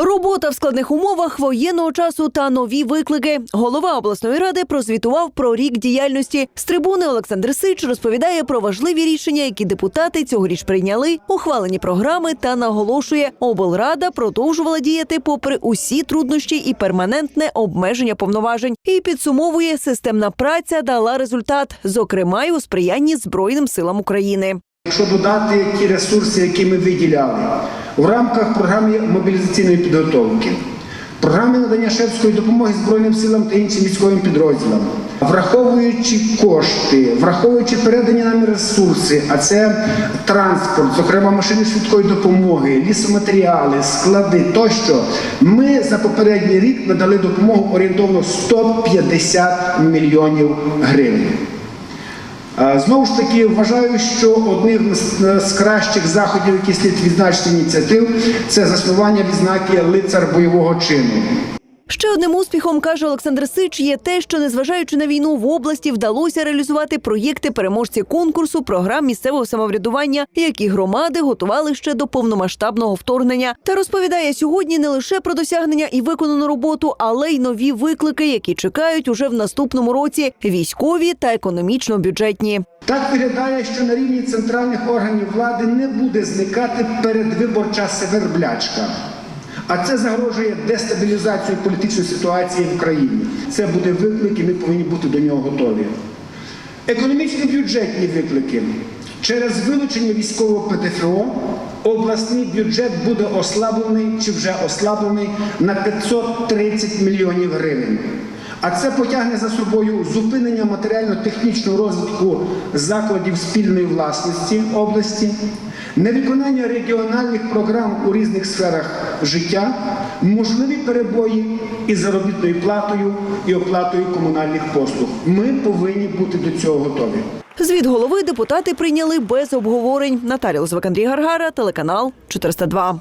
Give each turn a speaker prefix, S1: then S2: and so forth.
S1: Робота в складних умовах воєнного часу та нові виклики. Голова обласної ради прозвітував про рік діяльності. З трибуни Олександр Сич розповідає про важливі рішення, які депутати цьогоріч прийняли, ухвалені програми та наголошує, облрада продовжувала діяти попри усі труднощі і перманентне обмеження повноважень. І підсумовує, системна праця дала результат, зокрема й у сприянні Збройним силам України.
S2: Якщо додати ті ресурси, які ми виділяли в рамках програми мобілізаційної підготовки, програми надання шефської допомоги Збройним силам та іншим військовим підрозділам, враховуючи кошти, враховуючи передані нам ресурси, а це транспорт, зокрема машини швидкої допомоги, лісоматеріали, склади тощо, ми за попередній рік надали допомогу орієнтовно 150 мільйонів гривень. Е, Знову ж таки, вважаю, що одним з- з кращих заходів, які слід відзначити ініціатив, це заснування відзнаки лицар бойового чину.
S1: Ще одним успіхом каже Олександр Сич є те, що незважаючи на війну в області вдалося реалізувати проєкти переможці конкурсу програм місцевого самоврядування, які громади готували ще до повномасштабного вторгнення. Та розповідає сьогодні не лише про досягнення і виконану роботу, але й нові виклики, які чекають уже в наступному році військові та економічно-бюджетні.
S2: Так виглядає, що на рівні центральних органів влади не буде зникати передвиборча северблячка. А це загрожує дестабілізацією політичної ситуації в країні. Це буде виклик, і ми повинні бути до нього готові. Економічні бюджетні виклики. Через вилучення військового ПДФО обласний бюджет буде ослаблений чи вже ослаблений на 530 мільйонів гривень. А це потягне за собою зупинення матеріально-технічного розвитку закладів спільної власності області, невиконання регіональних програм у різних сферах життя, можливі перебої із заробітною платою і оплатою комунальних послуг. Ми повинні бути до цього готові.
S1: Звіт голови депутати прийняли без обговорень. Наталія Лозвик, Андрій Гаргара, телеканал 402.